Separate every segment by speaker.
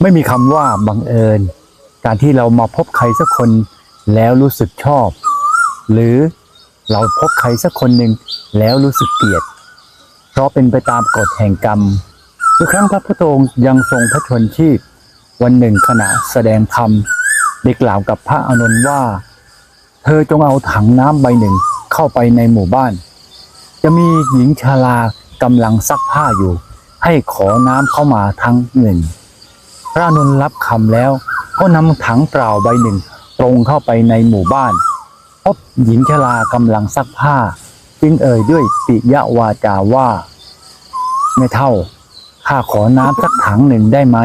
Speaker 1: ไม่มีคำว่าบังเอิญ การที่เรามาพบใครสักคนแล้วรู้สึกชอบ หรือเราพบใครสักคนหนึ่งแล้วรู้สึกเกลียด เพราะเป็นไปตามกฎแห่งกรรม ทุกครั้งพระพุทธองค์ยังทรงพระชนชีพ วันหนึ่งขณะแสดงธรรมได้กล่าวกับพระอานนท์ว่า เธอจงเอาถังน้ำใบหนึ่งเข้าไปในหมู่บ้าน จะมีหญิงชรากำลังซักผ้าอยู่ ให้ขอน้ำเข้ามาทั้งหนึ่ง พระอานนรับคำแล้ว ก็นำถังเปล่าใบหนึ่ง ตรงเข้าไปในหมู่บ้าน พบหญิงชรากำลังซักผ้า จึงเอ่ยด้วยปิยวาจาว่า ไม่เท่าข้าขอน้ำสักถังหนึ่งได้ไหม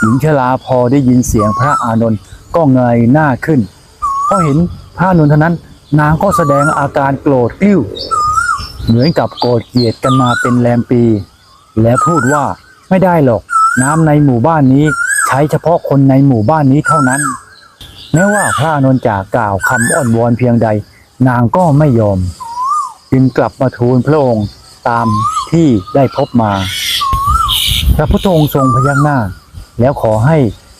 Speaker 1: หญิงชราพอได้ยินเสียงพระอานนท์ก็เงยหน้าขึ้นพอเห็นพระอานนท์เท่านั้น นางก็แสดงอาการโกรธกลิ้ว เหมือนกับโกรธเกลียดกันมาเป็นแรมปี และพูดว่าไม่ได้หรอก น้ำในหมู่บ้านนี้ใช้เฉพาะคนในหมู่บ้านนี้เท่านั้น แม้ว่าพระอนนจะกล่าวคำอ้อนวอนเพียงใด นางก็ไม่ยอม จึงกลับมาทูลพระองค์ตามที่ได้พบมา พระพุทธองค์ทรงพยักหน้า แล้วขอให้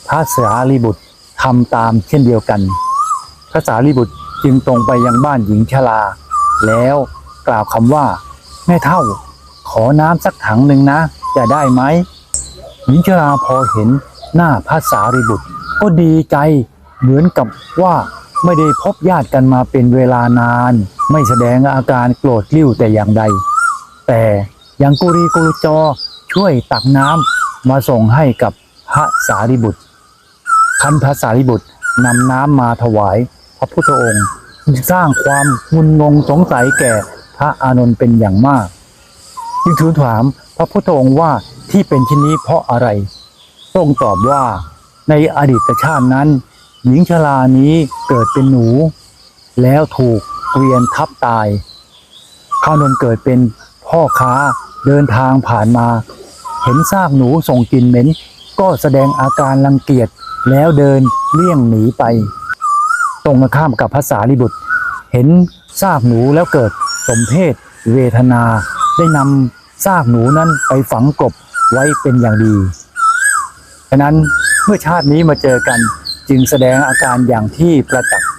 Speaker 1: พระสารีบุตรทำตามเช่นเดียวกัน พระสารีบุตรจึงตรงไปยังบ้านหญิงชราแล้วกล่าวคำว่า แม่เท่า ขอน้ำสักถังหนึ่งนะ จะได้ไหม ญิงชราพอเห็นหน้าพระสารีบุตร ก็ดีใจเหมือนกับว่าไม่ได้พบญาติกันมาเป็นเวลานาน ไม่แสดงอาการโกรธกลิ้วแต่อย่างใด แต่ยังกุรีกุรจอช่วยตักน้ำมาส่งให้กับพระสารีบุตรคันพระสารีบุตรนำน้ำมาถวายพระพุทธองค์ สร้างความงุนงงสงสัยแก่พระอานนท์เป็นอย่างมาก จึงทูลถามพระพุทธองค์ว่า ที่เป็นเช่นนี้เพราะอะไรทรงตอบว่าในอดีตชาตินั้น หญิงชรานี้เกิดเป็นหนู แล้วถูกเกวียนทับตายพระอานนท์เกิดเป็นพ่อค้าเดินทางผ่านมา เห็นซากหนูส่งกลิ่นเหม็น ก็แสดงอาการรังเกียจแล้วเดินเลี่ยงหนีไป ตรงข้ามกับภาษาลิบุตร เห็นซากหนูแล้วเกิดสมเพศเวทนา ได้นำซากหนูนั้นไปฝังกบ ไว้เป็นอย่างดีฉะนั้นเมื่อชาตินี้มาเจอกันจึงแสดงอาการอย่างที่ประจักษ์